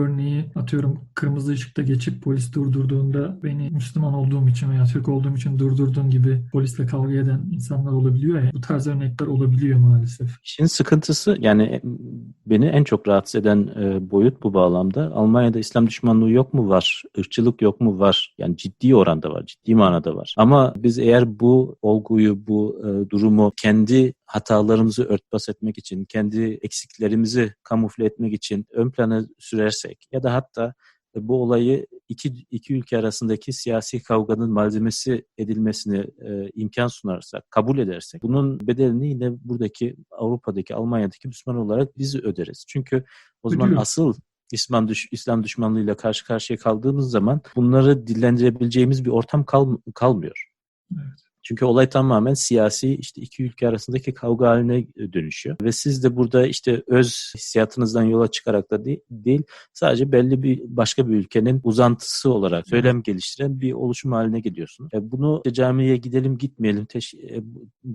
örneği atıyorum kırmızı ışıkta geçip polis durdurduğunda beni Müslüman olduğum için veya Türk olduğum için durdurduğun gibi polisle kavga eden insanlar olabiliyor ya. Bu tarz örnekler olabiliyor maalesef. İşin sıkıntısı yani beni en çok rahatsız eden e, boyut bu bağlamda. Almanya'da İslam düşmanlığı yok mu var? Irkçılık yok mu var? Yani ciddi oranda var, ciddi manada var. Ama biz eğer bu olguyu, bu e, durumu kendi hatalarımızı örtbas etmek için, kendi eksiklerimizi kamufle etmek için ön plana sürersek ya da hatta bu olayı iki, iki ülke arasındaki siyasi kavganın malzemesi edilmesini e, imkan sunarsak, kabul edersek bunun bedelini yine buradaki Avrupa'daki, Almanya'daki Müslüman olarak biz öderiz. Çünkü o zaman asıl İslam, düş, İslam düşmanlığıyla karşı karşıya kaldığımız zaman bunları dillendirebileceğimiz bir ortam kal, kalmıyor. Evet. Çünkü olay tamamen siyasi işte iki ülke arasındaki kavga haline dönüşüyor. Ve siz de burada işte öz hissiyatınızdan yola çıkarak da de- değil sadece belli bir başka bir ülkenin uzantısı olarak söylem geliştiren bir oluşum haline geliyorsunuz. E, bunu işte camiye gidelim gitmeyelim teş- e,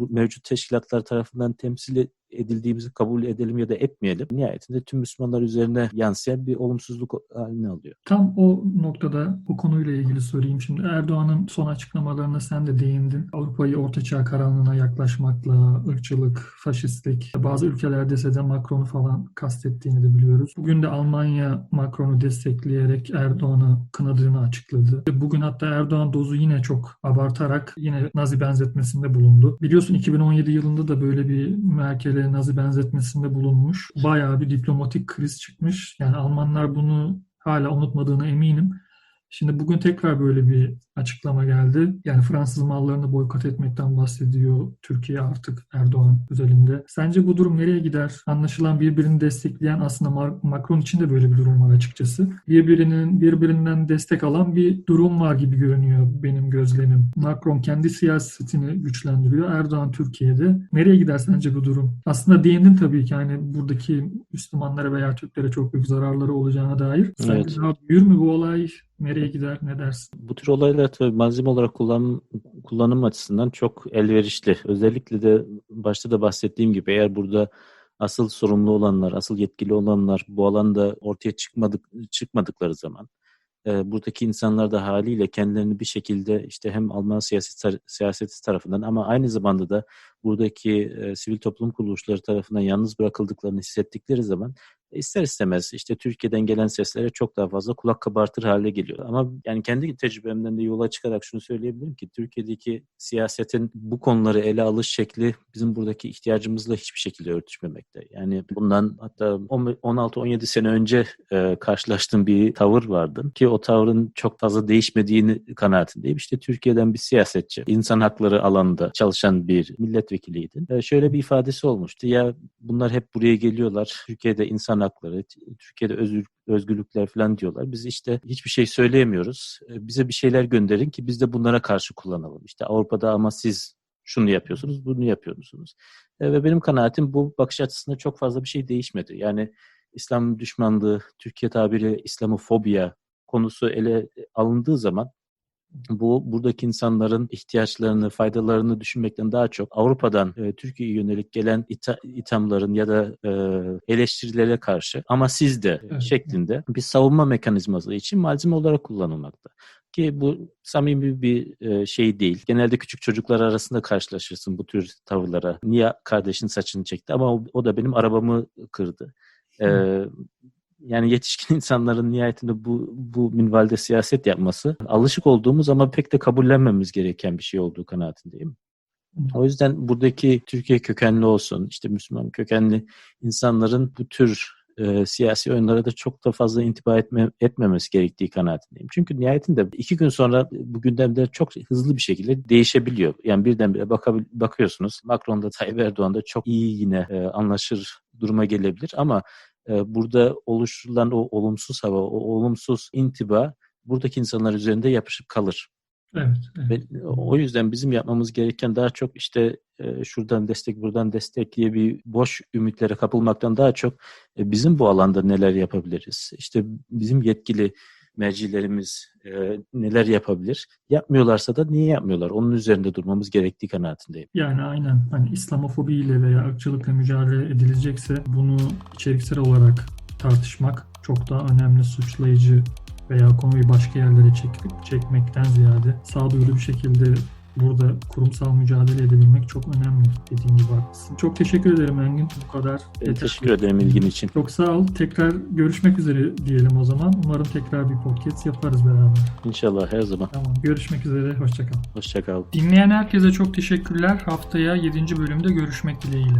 mevcut teşkilatlar tarafından temsil edildiğimizi kabul edelim ya da etmeyelim. Nihayetinde tüm Müslümanlar üzerine yansıyan bir olumsuzluk haline alıyor. Tam o noktada bu konuyla ilgili sorayım. Şimdi Erdoğan'ın son açıklamalarına sen de değindin. Avrupa'yı ortaçağ karanlığına yaklaşmakla, ırkçılık, faşistlik, bazı ülkelerde ise de Macron'u falan kastettiğini de biliyoruz. Bugün de Almanya Macron'u destekleyerek Erdoğan'ı kınadığını açıkladı. Bugün hatta Erdoğan dozu yine çok abartarak yine Nazi benzetmesinde bulundu. Biliyorsun 2017 yılında da böyle bir Merkel'e Nazi benzetmesinde bulunmuş. Bayağı bir diplomatik kriz çıkmış. Yani Almanlar bunu hala unutmadığına eminim. Şimdi bugün tekrar böyle bir açıklama geldi. Yani Fransız mallarını boykot etmekten bahsediyor Türkiye artık Erdoğan özelinde. Sence bu durum nereye gider? Anlaşılan birbirini destekleyen aslında Macron için de böyle bir durum var açıkçası. Birbirinin birbirinden destek alan bir durum var gibi görünüyor benim gözlemim. Macron kendi siyasetini güçlendiriyor. Erdoğan Türkiye'de. Nereye gider sence bu durum? Aslında değindin tabii ki yani buradaki Müslümanlara veya Türklere çok büyük zararları olacağına dair. Sence Evet. daha büyür mü bu olay? Nereye gider? Ne dersin? Bu tür olaylar tabii malzeme olarak kullanım, kullanım açısından çok elverişli. Özellikle de başta da bahsettiğim gibi eğer burada asıl sorumlu olanlar, asıl yetkili olanlar bu alanda ortaya çıkmadık çıkmadıkları zaman e, buradaki insanlar da haliyle kendilerini bir şekilde işte hem Alman siyaset siyaseti tarafından ama aynı zamanda da buradaki e, sivil toplum kuruluşları tarafından yalnız bırakıldıklarını hissettikleri zaman ister istemez işte Türkiye'den gelen seslere çok daha fazla kulak kabartır hale geliyor. Ama yani kendi tecrübemden de yola çıkarak şunu söyleyebilirim ki Türkiye'deki siyasetin bu konuları ele alış şekli bizim buradaki ihtiyacımızla hiçbir şekilde örtüşmemekte. Yani bundan hatta 16-17 sene önce e, karşılaştığım bir tavır vardı ki o tavrın çok fazla değişmediğini kanaatindeyim. İşte Türkiye'den bir siyasetçi, insan hakları alanında çalışan bir milletvekiliydi. E, şöyle bir ifadesi olmuştu. Ya bunlar hep buraya geliyorlar. Türkiye'de insan hakları, Türkiye'de özgür, özgürlükler falan diyorlar. Biz işte hiçbir şey söyleyemiyoruz. E, Bize bir şeyler gönderin ki biz de bunlara karşı kullanalım. İşte Avrupa'da ama siz şunu yapıyorsunuz, bunu yapıyor musunuz? E, Ve benim kanaatim bu bakış açısında çok fazla bir şey değişmedi. Yani İslam düşmanlığı, Türkiye tabiri İslamofobiya konusu ele alındığı zaman bu buradaki insanların ihtiyaçlarını, faydalarını düşünmekten daha çok Avrupa'dan e, Türkiye'ye yönelik gelen ita, ithamların ya da e, eleştirilere karşı ama siz de Evet. şeklinde bir savunma mekanizması için malzeme olarak kullanılmakta. Ki bu samimi bir e, şey değil. Genelde küçük çocuklar arasında karşılaşırsın bu tür tavırlara. Niye kardeşin saçını çekti ama o, o da benim arabamı kırdı. E, yani yetişkin insanların nihayetinde bu, bu minvalde siyaset yapması alışık olduğumuz ama pek de kabullenmemiz gereken bir şey olduğu kanaatindeyim. O yüzden buradaki Türkiye kökenli olsun, işte Müslüman kökenli insanların bu tür e, siyasi oyunlara da çok da fazla intiba etme, etmemesi gerektiği kanaatindeyim. Çünkü nihayetinde iki gün sonra bu gündemde çok hızlı bir şekilde değişebiliyor. Yani birdenbire bakabil- bakıyorsunuz Macron'da Tayyip Erdoğan'da çok iyi yine e, anlaşır duruma gelebilir ama burada oluşturulan o olumsuz hava, o olumsuz intiba buradaki insanlar üzerinde yapışıp kalır. Evet. evet. Ve o yüzden bizim yapmamız gereken daha çok işte e, şuradan destek buradan destek diye bir boş ümitlere kapılmaktan daha çok e, bizim bu alanda neler yapabiliriz? İşte bizim yetkili mercilerimiz e, neler yapabilir? Yapmıyorlarsa da niye yapmıyorlar? Onun üzerinde durmamız gerektiği kanaatindeyim. Yani aynen hani İslamofobiyle veya ırkçılıkla mücadele edilecekse bunu içeriksel olarak tartışmak çok daha önemli suçlayıcı veya konuyu başka yerlere çek- çekmekten ziyade sağduyulu bir şekilde burada kurumsal mücadele edebilmek çok önemli dediğin gibi haklısın. Çok teşekkür ederim Engin bu kadar. Ben teşekkür ederim ilgin için. Çok sağ ol. Tekrar görüşmek üzere diyelim o zaman. Umarım tekrar bir podcast yaparız beraber. İnşallah her zaman. Tamam. Görüşmek üzere. Hoşçakal. Hoşça kal. Dinleyen herkese çok teşekkürler. Haftaya 7. bölümde görüşmek dileğiyle.